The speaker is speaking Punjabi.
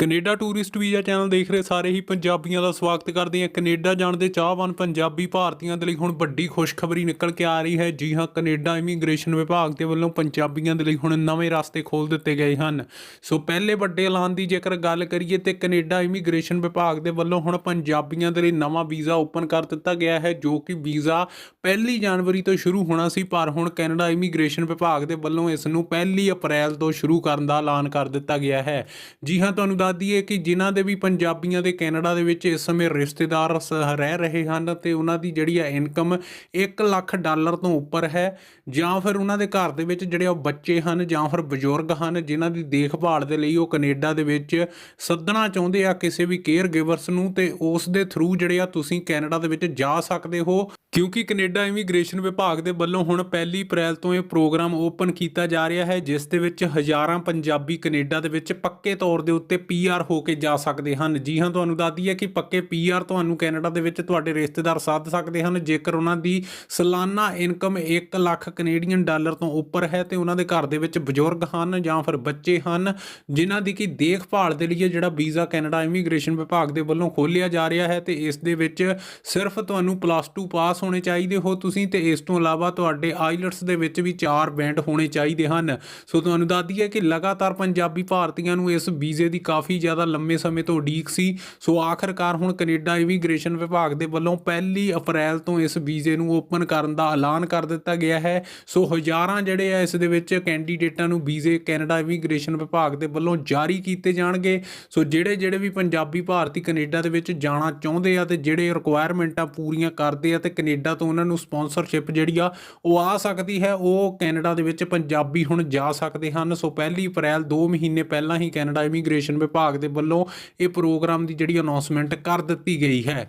ਕੈਨੇਡਾ ਟੂਰਿਸਟ ਵੀਜ਼ਾ ਚੈਨਲ ਦੇਖ ਰਹੇ ਸਾਰੇ ਹੀ ਪੰਜਾਬੀਆਂ ਦਾ ਸਵਾਗਤ ਕਰਦੇ ਹਾਂ। ਕੈਨੇਡਾ ਜਾਣ ਦੇ ਚਾਹਵਾਨ ਪੰਜਾਬੀ ਭਾਰਤੀਆਂ ਦੇ ਲਈ ਹੁਣ ਵੱਡੀ ਖੁਸ਼ਖਬਰੀ ਨਿਕਲ ਕੇ ਆ ਰਹੀ ਹੈ। ਜੀ ਹਾਂ, ਕੈਨੇਡਾ ਇਮੀਗ੍ਰੇਸ਼ਨ ਵਿਭਾਗ ਦੇ ਵੱਲੋਂ ਪੰਜਾਬੀਆਂ ਦੇ ਲਈ ਹੁਣ ਨਵੇਂ ਰਸਤੇ ਖੋਲ ਦਿੱਤੇ ਗਏ ਹਨ। ਸੋ ਪਹਿਲੇ ਵੱਡੇ ਐਲਾਨ ਦੀ ਜੇਕਰ ਗੱਲ ਕਰੀਏ ਤੇ ਕੈਨੇਡਾ ਇਮੀਗ੍ਰੇਸ਼ਨ ਵਿਭਾਗ ਦੇ ਵੱਲੋਂ ਹੁਣ ਪੰਜਾਬੀਆਂ ਦੇ ਲਈ ਨਵਾਂ ਵੀਜ਼ਾ ਓਪਨ ਕਰ ਦਿੱਤਾ ਗਿਆ ਹੈ, ਜੋ ਕਿ ਵੀਜ਼ਾ ਪਹਿਲੀ ਜਨਵਰੀ ਤੋਂ ਸ਼ੁਰੂ ਹੋਣਾ ਸੀ, ਪਰ ਹੁਣ ਕੈਨੇਡਾ ਇਮੀਗ੍ਰੇਸ਼ਨ ਵਿਭਾਗ ਦੇ ਵੱਲੋਂ ਇਸ ਨੂੰ ਪਹਿਲੀ ਅਪ੍ਰੈਲ ਤੋਂ ਸ਼ੁਰੂ ਕਰਨ ਦਾ ਐਲਾਨ ਕਰ ਦਿੱਤਾ ਗਿਆ ਹੈ। ਜੀ ਹਾਂ, ਤੁਹਾਨੂੰ ਦੱਸ ਦਈਏ ਕਿ ਜਿਨ੍ਹਾਂ ਦੇ ਵੀ ਪੰਜਾਬੀਆਂ ਦੇ ਕੈਨੇਡਾ ਦੇ ਵਿੱਚ ਇਸ ਸਮੇਂ ਰਿਸ਼ਤੇਦਾਰ ਸ- ਰਹਿ ਰਹੇ ਹਨ ਤੇ ਉਹਨਾਂ ਦੀ ਜਿਹੜੀ ਆ ਇਨਕਮ 1 ਲੱਖ ਡਾਲਰ ਤੋਂ ਉੱਪਰ ਹੈ, ਜਾਂ ਫਿਰ ਉਹਨਾਂ ਦੇ ਘਰ ਦੇ ਵਿੱਚ ਜਿਹੜੇ ਉਹ ਬੱਚੇ ਹਨ ਜਾਂ ਫਿਰ ਬਜ਼ੁਰਗ ਹਨ, ਜਿਨ੍ਹਾਂ ਦੀ ਦੇਖਭਾਲ ਦੇ ਲਈ ਉਹ ਕੈਨੇਡਾ ਦੇ ਵਿੱਚ ਸੱਦਣਾ ਚਾਹੁੰਦੇ ਆ ਕਿਸੇ ਵੀ ਕੇਅਰ ਗਿਵਰਸ ਨੂੰ ਤੇ ਉਸ ਦੇ ਥਰੂ ਜਿਹੜੇ ਆ ਤੁਸੀਂ ਕੈਨੇਡਾ ਦੇ ਵਿੱਚ ਜਾ ਸਕਦੇ ਹੋ। ਕਿਉਂਕਿ ਕੈਨੇਡਾ ਇਮੀਗ੍ਰੇਸ਼ਨ ਵਿਭਾਗ ਦੇ ਵੱਲੋਂ ਹੁਣ ਪਹਿਲੀ ਅਪ੍ਰੈਲ ਤੋਂ ਇਹ ਪ੍ਰੋਗਰਾਮ ਓਪਨ ਕੀਤਾ ਜਾ ਰਿਹਾ ਹੈ, ਜਿਸ ਦੇ ਵਿੱਚ ਹਜ਼ਾਰਾਂ ਪੰਜਾਬੀ ਕੈਨੇਡਾ ਦੇ ਵਿੱਚ ਪੱਕੇ ਤੌਰ ਦੇ ਉੱਤੇ ਪੀਆਰ ਹੋ ਕੇ ਜਾ ਸਕਦੇ ਹਨ। ਜੀ ਹਾਂ, ਤੁਹਾਨੂੰ ਦੱਸਦੀ ਹੈ ਕਿ ਪੱਕੇ ਪੀਆਰ ਤੁਹਾਨੂੰ ਕੈਨੇਡਾ ਦੇ ਵਿੱਚ ਤੁਹਾਡੇ ਰਿਸ਼ਤੇਦਾਰ ਸੱਦ ਸਕਦੇ ਹਨ। ਜੇਕਰ ਉਹਨਾਂ ਦੀ ਸਾਲਾਨਾ ਇਨਕਮ 1 ਲੱਖ ਕੈਨੇਡੀਅਨ ਡਾਲਰ ਤੋਂ ਉੱਪਰ ਹੈ ਤੇ ਉਹਨਾਂ ਦੇ ਘਰ ਦੇ ਵਿੱਚ ਬਜ਼ੁਰਗ ਹਨ ਜਾਂ ਫਿਰ ਬੱਚੇ ਹਨ, ਜਿਨ੍ਹਾਂ ਦੀ ਕੀ ਦੇਖਭਾਲ ਦੇ ਲਈ ਜਿਹੜਾ ਵੀਜ਼ਾ ਕੈਨੇਡਾ ਇਮੀਗ੍ਰੇਸ਼ਨ ਵਿਭਾਗ ਦੇ ਵੱਲੋਂ ਖੋਲ੍ਹਿਆ ਜਾ ਰਿਹਾ ਹੈ ਤੇ ਇਸ ਦੇ ਵਿੱਚ ਸਿਰਫ ਤੁਹਾਨੂੰ ਪਲੱਸ 2 ਪਾਸ ਹੋਣੇ ਚਾਹੀਦੇ ਹੋ ਤੁਸੀਂ ਤੇ ਇਸ ਤੋਂ ਇਲਾਵਾ ਤੁਹਾਡੇ ਆਈਲਟਸ ਦੇ ਵਿੱਚ ਵੀ ਚਾਰ ਬੈਂਡ ਹੋਣੇ ਚਾਹੀਦੇ ਹਨ। ਸੋ ਤੁਹਾਨੂੰ ਦੱਸ ਦਈਏ ਕਿ ਲਗਾਤਾਰ ਪੰਜਾਬੀ ਭਾਰਤੀਆਂ ਨੂੰ ਇਸ ਵੀਜ਼ੇ ਦੀ ਕਾਫੀ ਜ਼ਿਆਦਾ ਲੰਮੇ ਸਮੇਂ ਤੋਂ ਉਡੀਕ ਸੀ। ਸੋ ਆਖਰਕਾਰ ਹੁਣ ਕੈਨੇਡਾ ਇਮੀਗ੍ਰੇਸ਼ਨ ਵਿਭਾਗ ਦੇ ਵੱਲੋਂ ਪਹਿਲੀ ਅਪ੍ਰੈਲ ਤੋਂ ਇਸ ਵੀਜ਼ੇ ਨੂੰ ਓਪਨ ਕਰਨ ਦਾ ਐਲਾਨ ਕਰ ਦਿੱਤਾ ਗਿਆ ਹੈ। ਸੋ ਹਜ਼ਾਰਾਂ ਜਿਹੜੇ ਆ ਇਸ ਦੇ ਵਿੱਚ ਕੈਂਡੀਡੇਟਾਂ ਨੂੰ ਵੀਜ਼ੇ ਕੈਨੇਡਾ ਇਮੀਗ੍ਰੇਸ਼ਨ ਵਿਭਾਗ ਦੇ ਵੱਲੋਂ ਜਾਰੀ ਕੀਤੇ ਜਾਣਗੇ। ਸੋ ਜਿਹੜੇ ਜਿਹੜੇ ਵੀ ਪੰਜਾਬੀ ਭਾਰਤੀ ਕੈਨੇਡਾ ਦੇ ਵਿੱਚ ਜਾਣਾ ਚਾਹੁੰਦੇ ਆ ਤੇ ਜਿਹੜੇ ਰਿਕੁਆਇਰਮੈਂਟਾਂ ਪੂਰੀਆਂ ਕਰਦੇ ਆ ਤੇ ਕੈਨੇਡਾ ਤੋਂ ਉਹਨਾਂ ਨੂੰ ਸਪਾਂਸਰਸ਼ਿਪ ਜਿਹੜੀ ਆ, ਉਹ ਆ ਸਕਦੀ ਹੈ, ਉਹ ਕੈਨੇਡਾ ਦੇ ਵਿੱਚ ਪੰਜਾਬੀ ਹੁਣ ਜਾ ਸਕਦੇ ਹਨ। ਸੋ ਪਹਿਲੀ ਅਪ੍ਰੈਲ 2 ਮਹੀਨੇ ਪਹਿਲਾਂ ਹੀ ਕੈਨੇਡਾ ਇਮੀਗ੍ਰੇਸ਼ਨ ਵਿਭਾਗ ਦੇ ਵੱਲੋਂ ਇਹ ਪ੍ਰੋਗਰਾਮ ਦੀ ਜਿਹੜੀ ਅਨਾਉਂਸਮੈਂਟ ਕਰ ਦਿੱਤੀ ਗਈ ਹੈ।